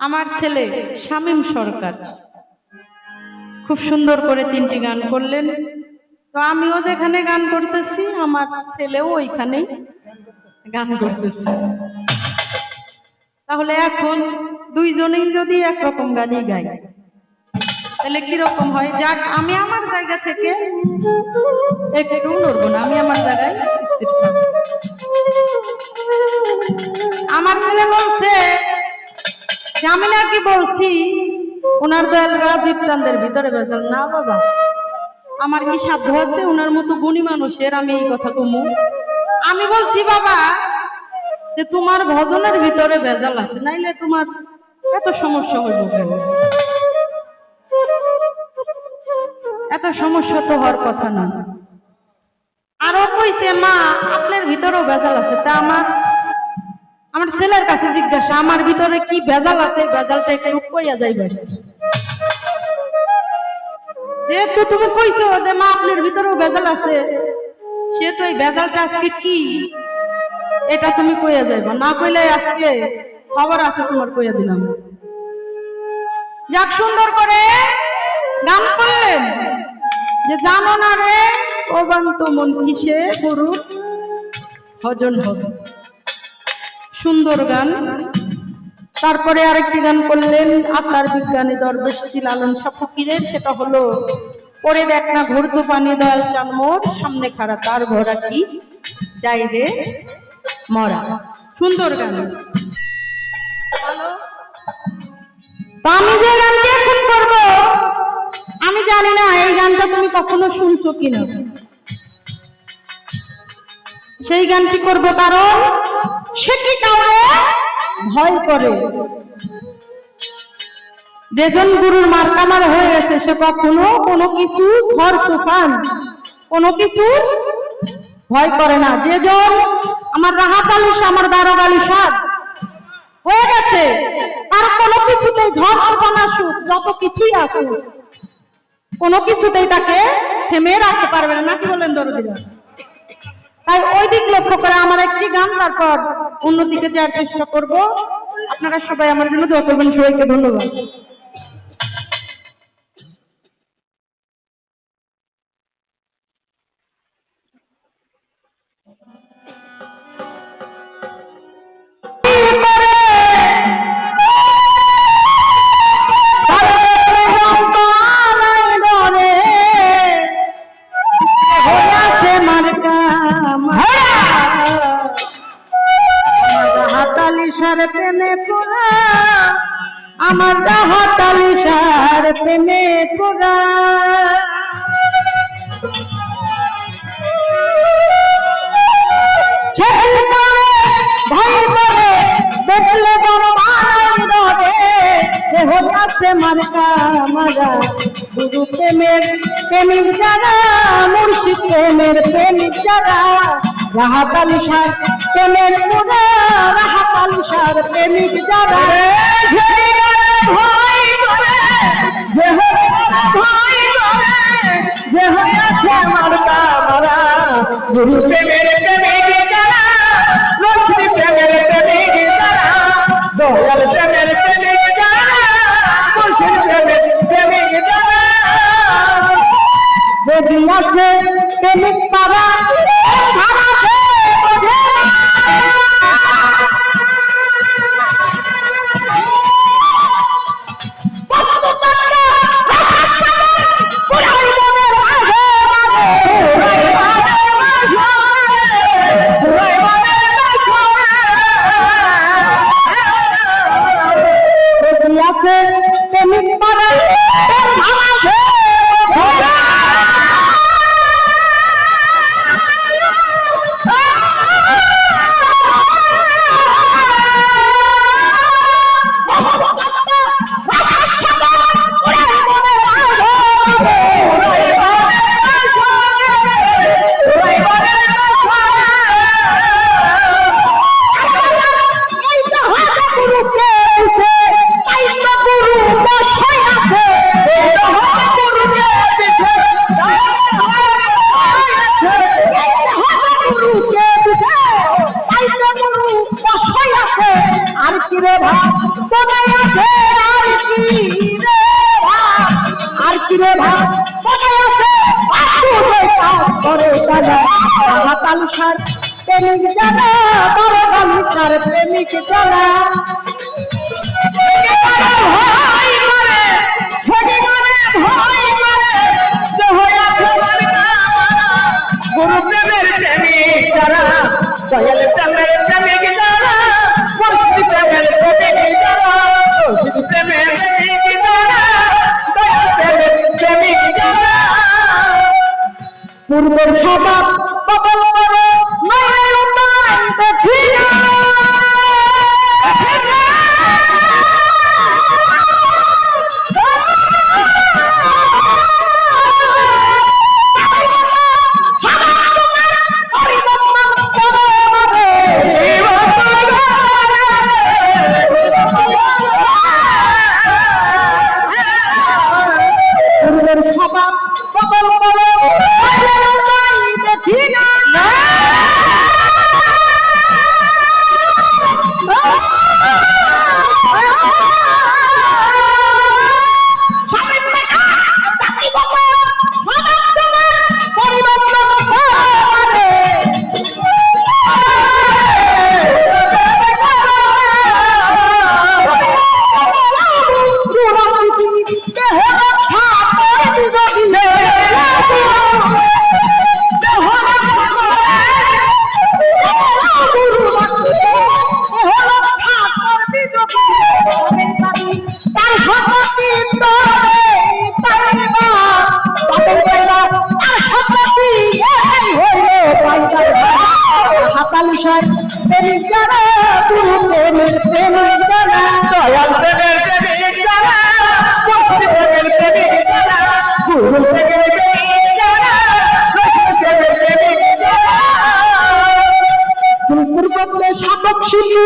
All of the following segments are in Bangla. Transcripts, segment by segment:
আমার ছেলে শামীম সরকার। খুব সুন্দর করে তিনটি গান করলেন। তো আমিও যেখানে গান করতেছি, আমার ছেলেও ওইখানেই গান করতেছে। তাহলে এখন দুইজনেই যদি একরকম গানই গাই, তাহলে কীরকম হয়? যাক, আমি আমার জায়গা থেকে একটু নড়বো না, আমি আমার জায়গায় আমি নাকি বলছি, ওনার দয়ালরা দীপচান্দের ভিতরে বেজাল না বাবা, আমার কি সাধ্য আছে ওনার মতো গুণী মানুষের আমি এই কথা কমু। আমি বলছি, বাবা, যে তোমার ভজনের ভিতরে ভেজাল আছে, নাইলে তোমার এত সমস্যা হইব কেন? এত সমস্যা তো হওয়ার কথা না। আরও কইছে, মা, আপনার ভিতরেও ভেজাল আছে, তা আমার আমার ছেলের কাছে জিজ্ঞাসা, আমার ভিতরে কি ভেজাল আছে? ভেজালটা একটু কইয়া যাইবে। যেহেতু তুমি কইছো যে মা, আপনার ভিতরেও ভেজাল আছে। সে তো এই ভেজালটা আজকে কি? এটা তুমি কইয়া যাইবা। না কইলে আজকে খবর আছে তোমার কইয়া দিলাম। যাক সুন্দর করে গান করলেন। যে জানো না রে, অবান্ত মন কিসে গুরু ভজন হবে। সুন্দর গান। তারপরে আরেকটি গান করলেন আত্মার বিজ্ঞানী দরবেশ লালন শাহ ফকিরের সেটা হলো, পরে দেখ না ঘুরতো পানি দয়াল চান মোর, সামনে খাড়া তার ঘোড়া কি? যাই রে, মরা। সুন্দর গান। আমি যে এখন করব, আমি জানি না এই গানটা তুমি কখনো শুনছো কিনা। সেই গানটি করব কারণ সেটি কাউরে ভয় করে। যেজন গুরুর মার্কামার হয়ে গেছে, সে কখনো কোনো কিছু ঝড় তুফান, কোনো কিছু ভয় করে না। যেজন আমার রাহাত আলী আমার দারোগ আলী সাদ হয়ে গেছে। আর কোনো কিছুতেই ঝড় তুফান আসুক, যত কিছুই আসুক, কোনো কিছুতেই তাকে থেমে রাখতে পারবে না। নাকি বলেন দরদিরা? তাই ওই দিক লক্ষ্য করে আমার একটি গান তারপর অন্যদিকে যাওয়ার চেষ্টা করব। আপনারা সবাই আমার জন্য দোয়া করবেন, সবাইকে ধন্যবাদ। সার প্রেমে পোড়া, আমার হাতালি সার প্রেমে পোড়া। দেখলে আছে মার্কা মারা। গুরু প্রেমের প্রেমিক যারা, মুর্শিদ প্রেমের প্রেমিক যারা রাহাতালি সার প্রেমের পুরা রাহাতালি সার প্রেমিক যারা ভয় করে ভয় করে গুরু প্রেমিক যারা বড় বালিকার প্রেমিক যারা গুরু প্রেমের প্রেমিক যারা দয়াল প্রেমের দুর্গন্ধে শাপক শিশু।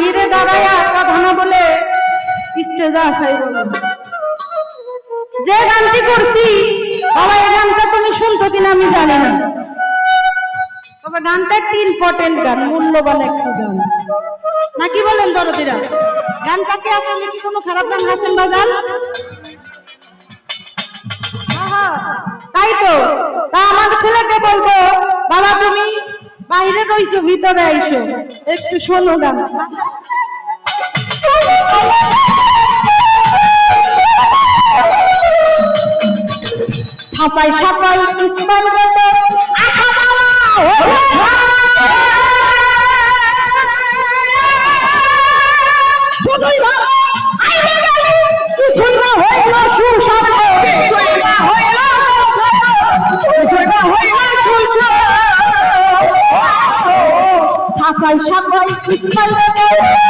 বাহিরে দাঁড়ায় কথা না বলে স্টেজে আসাই যে গানটি করছি, বাবা, এই গানটা তুমি শুনতো কিনা আমি জানি না। তবে গানটা একটি ইম্পর্টেন্ট গান, মূল্যবান একটা গান। নাকি বলেন দরদিরা? গানটা কি কি কোনো খারাপ গান গাছেন বা গান তাই তো। তা আমার ছেলেকে বলব, বাবা, তুমি বাইরে রইছো ভিতরে আইছো। একটু শোনো গান ছাপাই ছাপাই ইসমান আখা বাবা! ঠাকুর